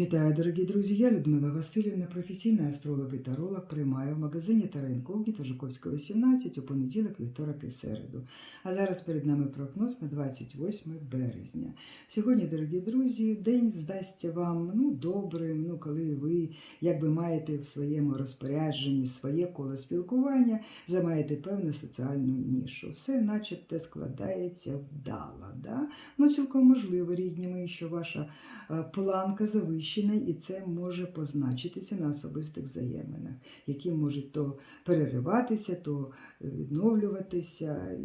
Вітаю, дорогі друзі! Я Людмила Васильівна, професійний астролог і таролог, приймаю в магазині Тара Інкогніто Жуковського, 18 у понеділок, вівторок і середу. А зараз перед нами прогноз на 28 березня. Сьогодні, дорогі друзі, день здасться вам ну, добрим, ну, коли ви якби маєте в своєму розпорядженні своє коло спілкування, займаєте певну соціальну нішу. Все начебто складається вдало. Да? Ну, цілком можливо, рідні мої, що ваша е, планка завищена, і це може позначитися на особистих взаєминах, які можуть то перериватися, то е, відновлюватися.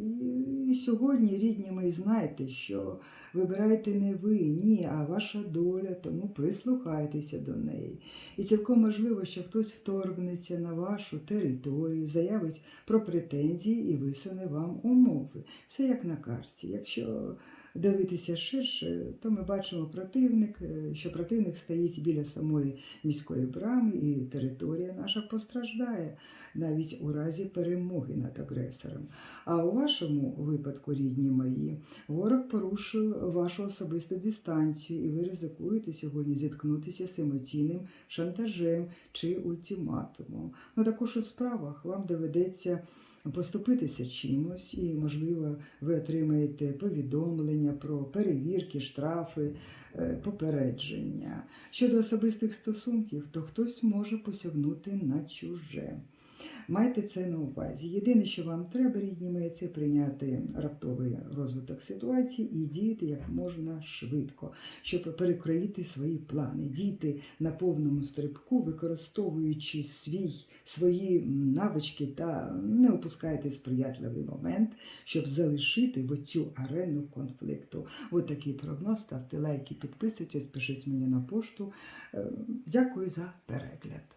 І сьогодні, рідні мої, знаєте, що вибираєте не ви, ні, а ваша доля, тому прислухайтеся до неї. І цілком можливо, що хтось вторгнеться на вашу територію, заявить про претензії і висуне вам умови. Все як на карті. Якщо дивитися ширше, то ми бачимо противник, е, що противник стоїть біля самої міської брами, і територія наша постраждає навіть у разі перемоги над агресором. А у вашому випадку, рідні мої, ворог порушив вашу особисту дистанцію, і ви ризикуєте сьогодні зіткнутися з емоційним шантажем чи ультиматумом. Ну також у справах вам доведеться поступитися чимось, і, можливо, ви отримаєте повідомлення про перевірки, штрафи, е, попередження. Щодо особистих стосунків, то хтось може посягнути на чуже. Майте це на увазі. Єдине, що вам треба, рідні мої, це прийняти раптовий розвиток ситуації і діяти як можна швидко, щоб перекроїти свої плани, діяти на повному стрибку, використовуючи свій, свої навички та не опускайте сприятливий момент, щоб залишити в оцю арену конфлікту. Ось такий прогноз. Ставте лайки, підписуйтесь, пишіть мені на пошту. Е, Дякую за перегляд.